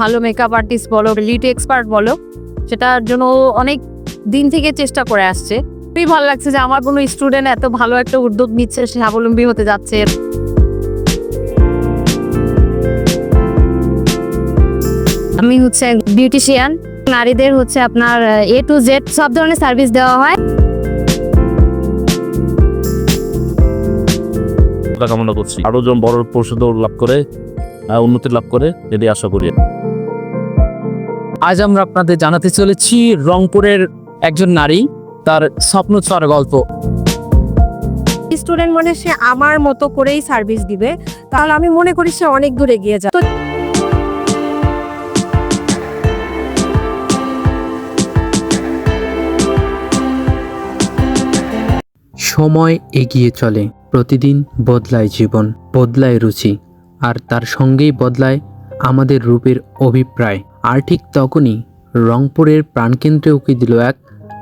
ভালো makeup artist বলো lead expert বলো, সেটার জন্য অনেক দিন থেকে চেষ্টা করে আসছে। খুবই ভালো লাগছে যে আমার কোনো স্টুডেন্ট এত ভালো একটা উদ্যোগ নিচ্ছে স্বাবলম্বী হতে যাচ্ছে। আমি হচ্ছে বিউটিশিয়ান নারীদের হচ্ছে আপনার, এ টু জেড সব ধরনের সার্ভিস দেওয়া হয়। কামনা করছি। আরও জন বড় পরিষদ লাভ করে উন্নতি লাভ করে এটি আশা করি। আজ আমরা আপনাদের জানাতে চলেছি রংপুরের একজন নারী তার স্বপ্ন ছোঁয়ার গল্প। স্টুডেন্ট মনে সে আমার মতো করেই সার্ভিস দিবে তাহলে আমি মনে করি সে অনেক দূরে এগিয়ে যাবে। তো সময় এগিয়ে চলে প্রতিদিন বদলায় জীবন বদলায় রুচি আর তার সঙ্গেই বদলায় আমাদের রূপের অভিপ্রায়। আর ঠিক তখনই রংপুরের প্রাণকেন্দ্রে উকি দিল এক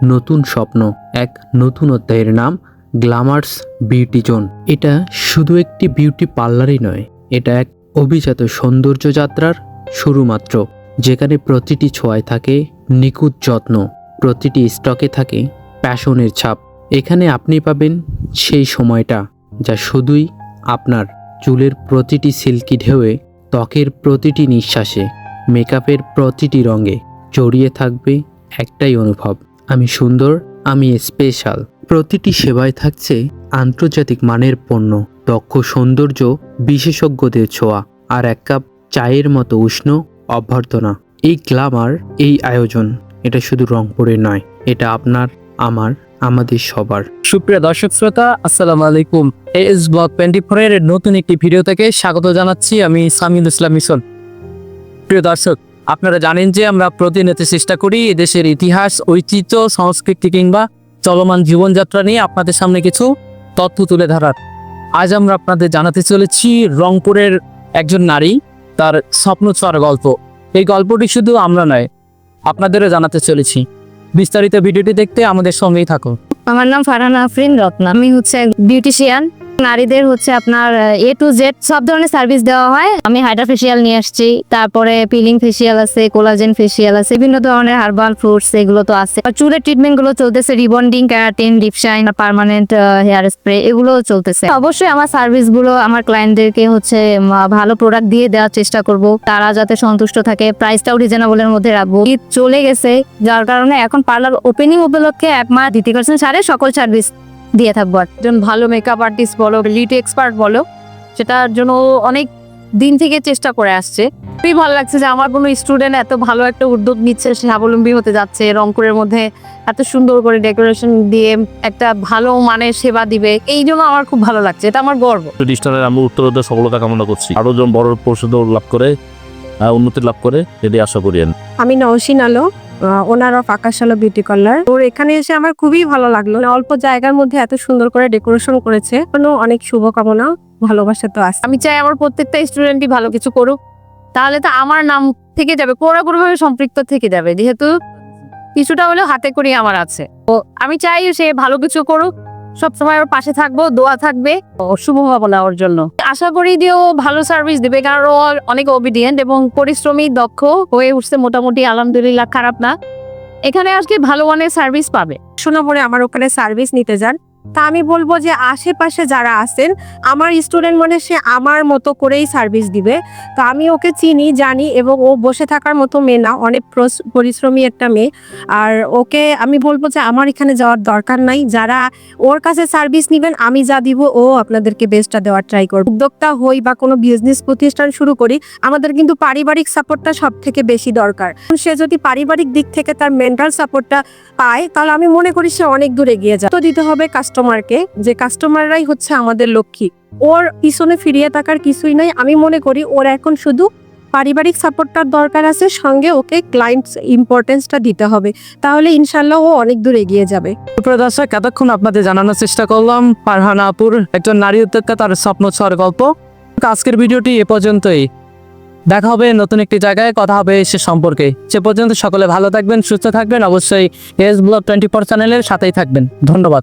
নতুন স্বপ্ন, এক নতুন অধ্যায়ের নাম গ্ল্যামার্স বিউটি জোন। এটা শুধু একটি বিউটি পার্লারই নয়, এটা এক অভিজাত সৌন্দর্য যাত্রার শুরু মাত্র, যেখানে প্রতিটি ছোঁয়ায় থাকে নিখুঁত যত্ন, প্রতিটি স্টকে থাকে প্যাশনের ছাপ। এখানে আপনি পাবেন সেই সময়টা যা শুধুই আপনার চুলের প্রতিটি সিল্কি ঢেউয়ে ত্বকের প্রতিটি নিঃশ্বাসে মেকআপের প্রতিটি রঙে জড়িয়ে থাকবে একটাই অনুভব, আমি সুন্দর, আমি স্পেশাল প্রতিটি সেবায় থাকছে আন্তর্জাতিক মানের পণ্য, দক্ষ সৌন্দর্য, বিশেষজ্ঞদের ছোঁয়া আর এক কাপ চায়ের মতো উষ্ণ অভ্যর্থনা। এই গ্লামার, এই আয়োজন, এটা শুধু রংপুরের নয়, এটা আপনার, আমার, আমাদের সবার। সুপ্রিয় দর্শক শ্রোতা, আসসালামু আলাইকুম। এস ব্লগ টোয়েন্টি ফোর এর নতুন একটি ভিডিও থেকে স্বাগত জানাচ্ছি আমি সামিউল ইসলাম মিশন। প্রিয় দর্শক, আপনারা জানেন যে আমরা প্রতিনিয়ত চেষ্টা করি এদেশের ইতিহাস, ঐতিহ্য, সংস্কৃতি কিংবা চলমান জীবনযাত্রা নিয়ে আপনাদের সামনে কিছু তথ্য তুলে ধরার। আজ আমরা আপনাদের জানাতে চলেছি রংপুরের একজন নারী, তার স্বপ্ন ছোঁয়ার গল্প। এই গল্পটি শুধু আমরা নয়, আপনাদেরও জানাতে চলেছি। বিস্তারিত ভিডিওটি দেখতে আমাদের সঙ্গেই থাকুন। আমার নাম ফারহানা আফরিন রত্না। আমি হচ্ছে বিউটিশিয়ান নারীদের হচ্ছে আপনার এ টু জেড সব ধরনের সার্ভিস দেওয়া হয়। আমি হাইড্রা ফেসিয়াল নিয়ে আসছি, তারপরে পিলিং ফেসিয়াল আছে কোলাজেন ফেসিয়াল আছে, বিভিন্ন ধরনের হার্বাল ফ্রুটস এগুলো তো আছে। চুলের ট্রিটমেন্টগুলো চলতেছে rebonding keratin deep shine permanent hair spray এগুলো চলতেছে। অবশ্যই আমার সার্ভিসগুলো আমার ক্লায়েন্টদেরকে হচ্ছে ভালো প্রোডাক্ট দিয়ে দেওয়ার চেষ্টা করব। তারা যাতে সন্তুষ্ট থাকে প্রাইসটাও রিজনেবলের মধ্যে রাখব। চলে গেছে, যার কারণে এখন পার্লার ওপেনিং উপলক্ষে এক মাস দিতে পারছেন সারে সকল সার্ভিস দিয়ে থাকব। আর একজন ভালো মেকআপ আর্টিস্ট বলো লিড এক্সপার্ট বলো সেটার জন্য অনেক দিন থেকে চেষ্টা করে আসছে। খুবই ভালো লাগছে যে আমার কোনো স্টুডেন্ট এত ভালো একটা উদ্যোগ নিচ্ছে সে স্বাবলম্বী হতে যাচ্ছে রংপুরের মধ্যে এত সুন্দর করে ডেকোরেশন দিয়ে একটা ভালো মানের সেবা দিবে। এই জন্য আমার খুব ভালো লাগছে এটা আমার গর্ব। প্রতিষ্ঠানের আমি উত্তরোত্তর সফলতা কামনা করছি। আরও জন বড় পরিষদ লাভ করে উন্নতি লাভ করে এটি আশা করি আমি Nowshin Alo. Owner of Akashalo beauty parlour ওর এখানে এসে আমার খুবই ভালো লাগল। মানে অল্প জায়গার মধ্যে এত সুন্দর করে ডেকোরেশন করেছে। কোনো অনেক শুভকামনা, ভালোবাসা তো আছে। আমি চাই আমার প্রত্যেকটা স্টুডেন্টই ভালো কিছু করুক। তাহলে তো আমার নাম থেকে যাবে, পুরোপুরিভাবে সম্পৃক্ত থেকে যাবে। যেহেতু কিছুটা হলেও হাতে করি আমার আছে। ও আমি চাই সে ভালো কিছু করুক। সবসময় ওর পাশে থাকব, দোয়া থাকবে। শুভ ভাবনা ওর জন্য। আশা করি যে ও ভালো সার্ভিস দেবে, কারণ ও অনেক অবিডিয়েন্ট এবং পরিশ্রমী, দক্ষ হয়ে উঠছে মোটামুটি, আলহামদুলিল্লাহ, খারাপ না। এখানে আজকে ভালো মানের সার্ভিস পাবে। শোনা পরে আমার ওখানে সার্ভিস নিতে যান। তা আমি বলব যে আশেপাশে যারা আছেন, আমার স্টুডেন্ট মনে সে আমার মতো করেই সার্ভিস দিবে। তো আমি ওকে চিনি, জানি এবং ও বসে থাকার মতো মেয়ে না, অনেক পরিশ্রমী একটা মেয়ে। আর ওকে আমি বলব যে আমার এখানে যাওয়ার দরকার নাই, যারা ওর কাছে সার্ভিস নেবেন, আমি যা দিব, ও আপনাদেরকে বেস্টটা দেওয়ার ট্রাই করব। উদ্যোক্তা হই বা কোনো বিজনেস প্রতিষ্ঠান শুরু করি, আমাদের কিন্তু পারিবারিক সাপোর্টটা সব থেকে বেশি দরকার। সে যদি পারিবারিক দিক থেকে তার মেন্টাল সাপোর্টটা পায়, তাহলে আমি মনে করি সে অনেক দূর এগিয়ে যায় তো দিতে হবে কাস্টমারকে যে কাস্টমাররাই হচ্ছে আমাদের লক্ষ্মী। ওর পিছনে ফিরিয়ে থাকার কিছুই নাই। আমি মনে করি ওর এখন শুধু পারিবারিক সাপোর্টটার দরকার আছে, সঙ্গে ওকে ক্লায়েন্টস ইম্পর্টেন্সটা দিতে হবে। তাহলে ইনশাল্লাহ ও অনেক দূর এগিয়ে যাবে। দর্শক, এতক্ষণ আপনাদের জানানোর চেষ্টা করলাম পারহানা আপুর একজন নারী উদ্যোক্তা তার স্বপ্ন ছোঁয়ার গল্প। আজকের ভিডিওটি এ পর্যন্তই। দেখা হবে নতুন একটি জায়গায়। কথা হবে সে সম্পর্কে। সে পর্যন্ত সকলে ভালো থাকবেন, সুস্থ থাকবেন। অবশ্যই এস ব্লগ টোয়েন্টি ফোর চ্যানেলের সাথেই থাকবেন। ধন্যবাদ।